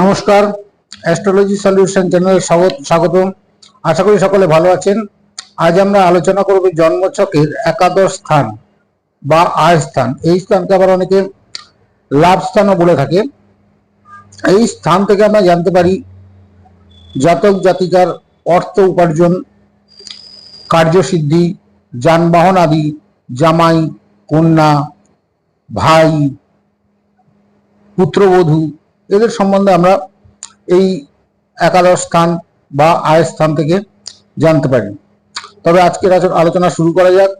নমস্কার astrology solution চ্যানেলে স্বাগত স্বাগত আশা করি সকলে ভালো আছেন। আজ আমরা আলোচনা করব জন্মছকের একাদশ স্থান বা আয় স্থান। এই স্থানকে আবার অনেকে লাভ স্থানও বলে থাকে। এই স্থান থেকে আমরা জানতে পারি জাতক জাতিকার অর্থ উপার্জন, কার্যসিদ্ধি, যানবাহন আদি, জামাই, কন্যা, ভাই, পুত্রবধূ এদের সম্বন্ধে আমরা এই একাদশ স্থান বা আয় স্থান থেকে জানতে পারি। তবে আজকের আলোচনা শুরু করা যাক।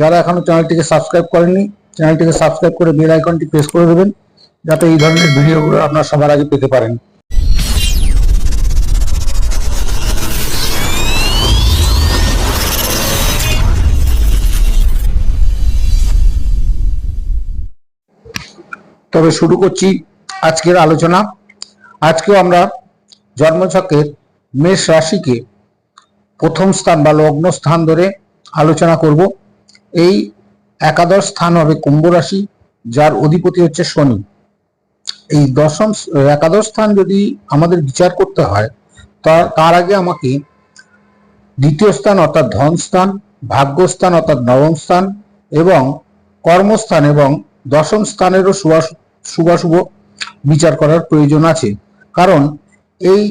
যারা এখনও চ্যানেলটিকে সাবস্ক্রাইব করেননি, চ্যানেলটিকে সাবস্ক্রাইব করে বেল আইকনটি প্রেস করে দেবেন, যাতে এই ধরনের ভিডিওগুলো আপনার সবার আগে পেতে পারেন। তবে শুরু করছি আজকের আলোচনা। আজকেও আমরা জন্মছকের মেষ রাশিকে প্রথম স্থান বা লগ্ন স্থান ধরে আলোচনা করব। এই একাদশ স্থান হবে কুম্ভ রাশি, যার অধিপতি হচ্ছে শনি। এই দশম একাদশ স্থান যদি আমাদের বিচার করতে হয় তার আগে আমাকে দ্বিতীয় স্থান অর্থাৎ ধন স্থান ভাগ্যস্থান অর্থাৎ নবম স্থান এবং কর্মস্থান এবং দশম স্থানেরও শুভাশু- শুভাশুভ বিচার করার প্রয়োজন আছে। কারণ এই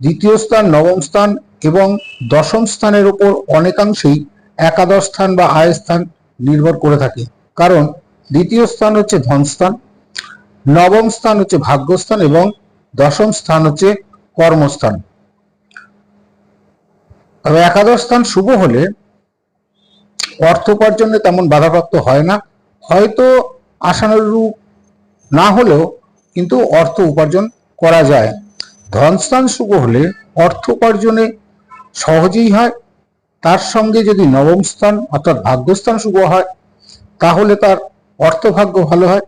দ্বিতীয় স্থান, নবম স্থান এবং দশম স্থানের উপর অনেকাংশেই একাদশ স্থান বা আয় স্থান নির্ভর করে থাকে। কারণ দ্বিতীয় স্থান হচ্ছে ধনস্থান নবম স্থান হচ্ছে ভাগ্যস্থান এবং দশম স্থান হচ্ছে কর্মস্থান তবে একাদশ স্থান শুভ হলে অর্থ উপার্জনে তেমন বাধাপ্রাপ্ত হয় না। হয়তো আশানুরূপ না হলেও কিন্তু অর্থ উপার্জন করা যায়। ধনস্থান শুভ হলে অর্থ উপার্জনে সহজেই হয়। তার সঙ্গে যদি নবম স্থান অর্থাৎ ভাগ্যস্থান শুভ হয়, তাহলে তার অর্থভাগ্য ভালো হয়।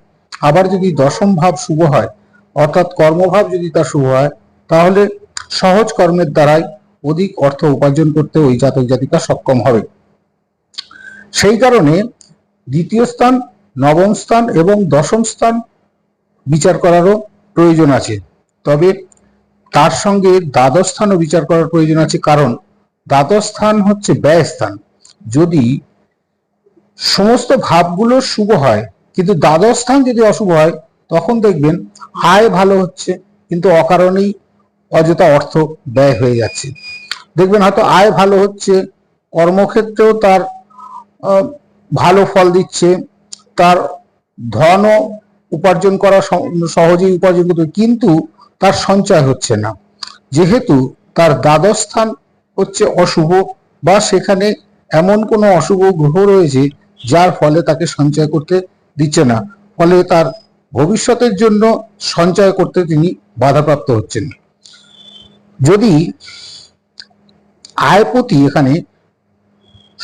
আবার যদি দশম ভাব শুভ হয়, অর্থাৎ কর্মভাব যদি তার শুভ হয়, তাহলে সহজ কর্মের দ্বারাই অধিক অর্থ উপার্জন করতে ওই জাতক জাতিকা সক্ষম হবে। সেই কারণে দ্বিতীয় স্থান, নবম স্থান এবং দশম স্থান বিচার করারও প্রয়োজন আছে। তবে তার সঙ্গে দ্বাদশ স্থানও বিচার করার প্রয়োজন আছে কারণ দ্বাদশ স্থান হচ্ছে ব্যয় স্থান। যদি সমস্ত ভাবগুলো শুভ হয়, কিন্তু দ্বাদশ স্থান যদি অশুভ হয়, তখন দেখবেন আয় ভালো হচ্ছে, কিন্তু অকারণেই অযথা অর্থ ব্যয় হয়ে যাচ্ছে। দেখবেন হয়তো আয় ভালো হচ্ছে, কর্মক্ষেত্রেও তার ভালো ফল দিচ্ছে, তার ধনও উপার্জন করা সহজেই উপার্জন করতে কিন্তু তার সঞ্চয় হচ্ছে না। যেহেতু তার দ্বাদশ স্থান হচ্ছে অশুভ, বা সেখানে এমন কোনো অশুভ গ্রহ রয়েছে যার ফলে তাকে সঞ্চয় করতে দিচ্ছে না। ফলে তার ভবিষ্যতের জন্য সঞ্চয় করতে তিনি বাধাপ্রাপ্ত হচ্ছেন। যদি আয়পতি এখানে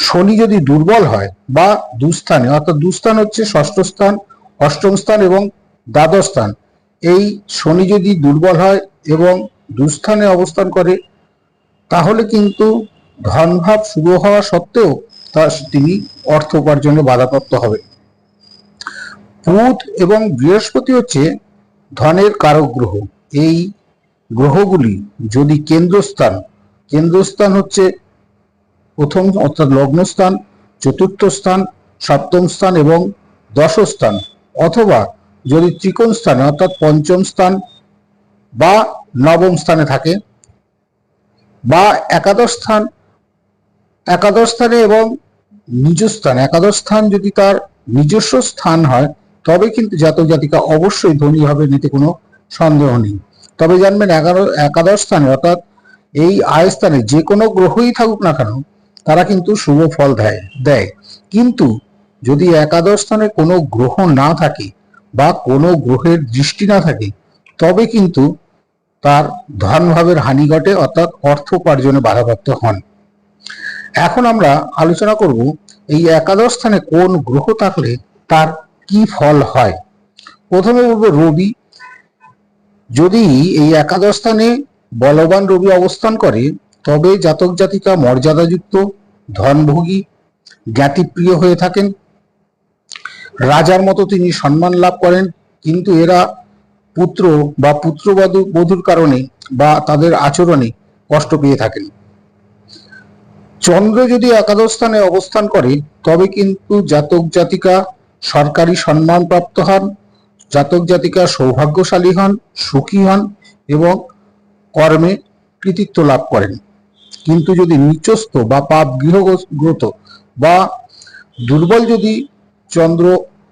শনি যদি দুর্বল হয় বা দুস্থানে, অর্থাৎ দুস্থান হচ্ছে ষষ্ঠ স্থান অষ্টম স্থান এবং দ্বাদশ স্থান। এই শনি যদি দুর্বল হয় এবং দুস্থানে অবস্থান করে, তাহলে কিন্তু ধনভাব শুভ হওয়া সত্ত্বেও তার তিনি অর্থ উপার্জনে বাধাপ্রাপ্ত হবে। বুধ এবং বৃহস্পতি হচ্ছে ধনের কারক গ্রহ। এই গ্রহগুলি যদি কেন্দ্রস্থান কেন্দ্রস্থান হচ্ছে প্রথম অর্থাৎ লগ্নস্থান চতুর্থ স্থান, সপ্তম স্থান এবং দশ স্থান। অথবা যদি ত্রিকোণ স্থানে, অর্থাৎ পঞ্চম স্থান বা নবম স্থানে থাকে বা একাদশ স্থান, একাদশ স্থানে এবং নিজ স্থান, একাদশ স্থান যদি তার নিজস্ব স্থান হয়, তবে কিন্তু জাতক জাতিকা অবশ্যই ধনী হবে নিতে কোনো সন্দেহ নেই। তবে জানবেন এগারো, একাদশ স্থানে, অর্থাৎ এই আয় স্থানে যে কোনো গ্রহই থাকুক না কেন, তারা কিন্তু শুভ ফল দেয় দেয়। কিন্তু যদি একাদশ স্থানে কোনো গ্রহ না থাকে বা কোনো গ্রহের দৃষ্টি না থাকে, তবে কিন্তু তার ধনভাবের হানি ঘটে, অর্থাৎ অর্থ উপার্জনে বাধাপ্রাপ্ত হন। এখন আমরা আলোচনা করব এই একাদশ স্থানে কোন গ্রহ থাকলে তার কি ফল হয়। প্রথমে বলব রবি। যদি এই একাদশ স্থানে বলবান রবি অবস্থান করে, তবে জাতক জাতিকা মর্যাদাযুক্ত, ধনভোগী, জ্ঞাতিপ্রিয় হয়ে থাকেন। রাজার মতো তিনি সম্মান লাভ করেন, কিন্তু এরা পুত্র বা পুত্রবধূ বধূর কারণে বা তাদের আচরণে কষ্ট পেয়ে থাকেন। চন্দ্র যদি একাদশ স্থানে অবস্থান করে, তবে কিন্তু জাতক জাতিকা সরকারি সম্মানপ্রাপ্ত হন, জাতক জাতিকা সৌভাগ্যশালী হন, সুখী হন এবং কর্মে কৃতিত্ব লাভ করেন। কিন্তু যদি নিচস্থ বা পাপ গৃহগ্রত বা দুর্বল যদি চন্দ্র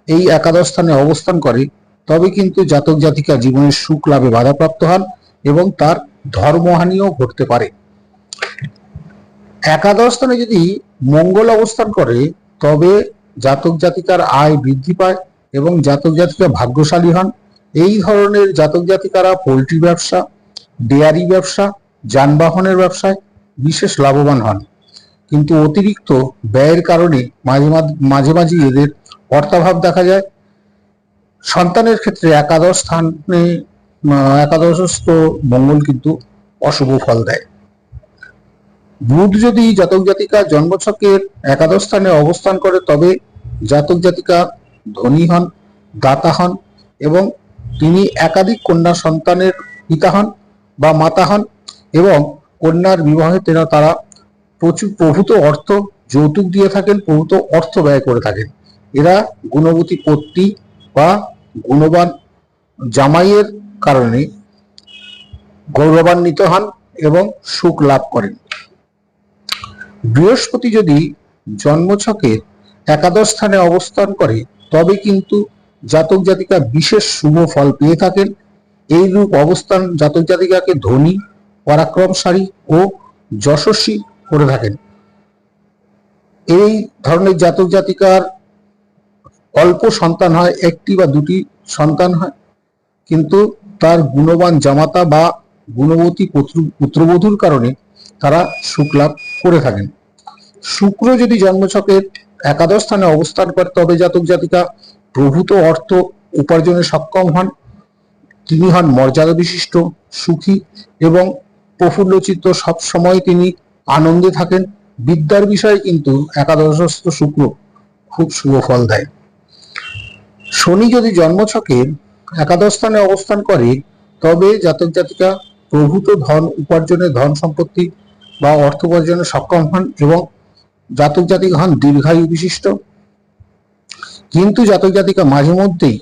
এই একাদশ স্থানে অবস্থান করে, তবে কিন্তু জাতক জাতিকা জীবনের সুখ লাভে বাধাপ্রাপ্ত হন এবং তার ধর্মহানিও ঘটতে পারে। একাদশ স্থানে যদি মঙ্গল অবস্থান করে, তবে জাতক জাতিকার আয় বৃদ্ধি পায় এবং জাতক জাতিকা ভাগ্যশালী হন। এই ধরনের জাতক জাতিকারা পোলট্রি ব্যবসা, ডেয়ারি ব্যবসা, যানবাহনের ব্যবসায় বিশেষ লাভবান হন। কিন্তু অতিরিক্ত ব্যয়ের কারণে মাঝে মাঝে মাঝে এদের অর্থাভাব দেখা যায়। সন্তানের ক্ষেত্রে একাদশ স্থানে একাদশস্থ মঙ্গল কিন্তু অশুভ ফল দেয়। বুধ যদি জাতক জাতিকা জন্মছকের একাদশ স্থানে অবস্থান করে, তবে জাতক জাতিকা ধনী হন, দাতা হন এবং তিনি একাধিক কন্যা সন্তানের পিতা হন বা মাতা হন এবং কন্যার বিবাহে তারা প্রচুর প্রভূত অর্থ, যৌতুক দিয়ে থাকেন, প্রভূত অর্থ ব্যয় করে থাকেন। এরা গুণবতী পত্নী বা গুণবান জামাইয়ের কারণে গৌরবান্বিত হন এবং সুখ লাভ করেন। বৃহস্পতি যদি জন্মছকে একাদশ স্থানে অবস্থান করে, তবে কিন্তু জাতক জাতিকা বিশেষ শুভ ফল পেয়ে থাকেন। এই রূপ অবস্থান জাতক জাতিকাকে ধনী, পরাক্রমশালী ও যশস্বী করে থাকেন। এই ধরনের জাতক জাতিকার অল্প সন্তান হয়, একটি বা দুটি সন্তান হয়, কিন্তু তার গুণবান জামাতা বা গুণবতী পুত্র- পুত্রবধূর কারণে তারা সুখ লাভ করে থাকেন। শুক্র যদি জন্মছকের একাদশ স্থানে অবস্থান করে, তবে জাতক জাতিকা প্রভূত অর্থ উপার্জনে সক্ষম হন। তিনি হন মর্যাদা বিশিষ্ট, সুখী এবং প্রফুল্লচিত্ত। সব সময় তিনি আনন্দে থাকেন। বিদ্যার বিষয়ে কিন্তু একাদশস্থ শুক্র খুব শুভ ফল দেয়। শনি যদি জন্মছকের একাদশ স্থানে অবস্থান করে, তবে জাতক জাতিকা প্রভূত ধন উপার্জনে ধন সম্পত্তি বা অর্থ উপার্জনে সক্ষম হন এবং জাতক জাতিকা হন দীর্ঘায়ু বিশিষ্ট। কিন্তু জাতক জাতিকা মাঝে মধ্যেই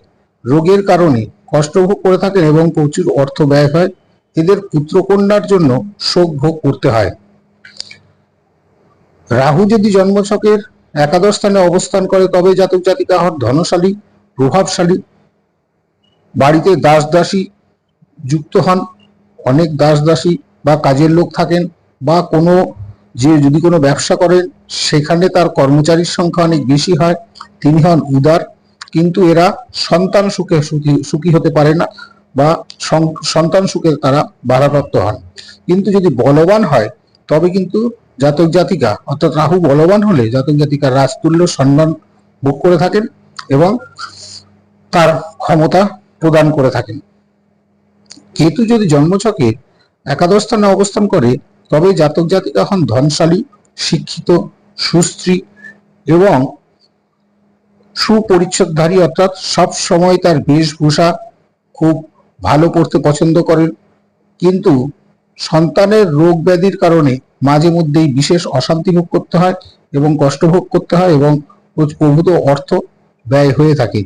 রোগের কারণে কষ্ট ভোগ করে থাকেন এবং প্রচুর অর্থ ব্যয় হয়। এদের পুত্রকন্যার জন্য শোক ভোগ করতে হয়। রাহু যদি জন্মছকের একাদশ স্থানে অবস্থান করে, তবে জাতক জাতিকা হন ধনশালী। প্রভাবশালী বাড়িতে দাস দাসী যুক্ত হন, অনেক দাস দাসী বা কাজের লোক থাকেন বা কোনো যে যদি কোনো ব্যবসা করেন, সেখানে তার কর্মচারীর সংখ্যা অনেক বেশি হয়। তিনি হন উদার, কিন্তু এরা সন্তান সুখে সুখী সুখী হতে পারে না বা সন্তান সুখে তারা বাধাপ্রাপ্ত হন। কিন্তু যদি বলবান হয়, তবে কিন্তু জাতক জাতিকা, অর্থাৎ রাহু বলবান হলে জাতক জাতিকা রাজতুল্য সম্মান ভোগ করে থাকেন এবং তার ক্ষমতা প্রদান করে থাকেন। কেতু যদি জন্মছকে একাদশ স্থানে অবস্থান করে তবে জাতক জাতিকা হন ধনশালী, শিক্ষিত সুস্ত্রী এবং সুপরিচ্ছদধারী, অর্থাৎ সব সময় তার বেশভূষা খুব ভালো পড়তে পছন্দ করেন। কিন্তু সন্তানের রোগ ব্যাধির কারণে মাঝে মধ্যেই বিশেষ অশান্তি ভোগ করতে হয় এবং কষ্ট ভোগ করতে হয় এবং প্রভূত অর্থ ব্যয় হয়ে থাকে।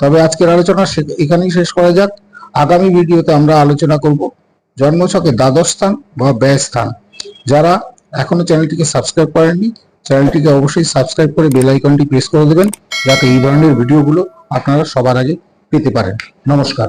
তবে আজকের আলোচনা এখানেই শেষ করা যাক। আগামী ভিডিওতে আমরা আলোচনা করব জন্মছকে দ্বাদশ স্থান বা ব্যয় স্থান। যারা এখনও চ্যানেলটিকে সাবস্ক্রাইব করেননি, চ্যানেলটিকে অবশ্যই সাবস্ক্রাইব করে বেল আইকনটি প্রেস করে দেবেন, যাতে এই ধরনের ভিডিওগুলো আপনারা সবার আগে পেতে পারেন। নমস্কার।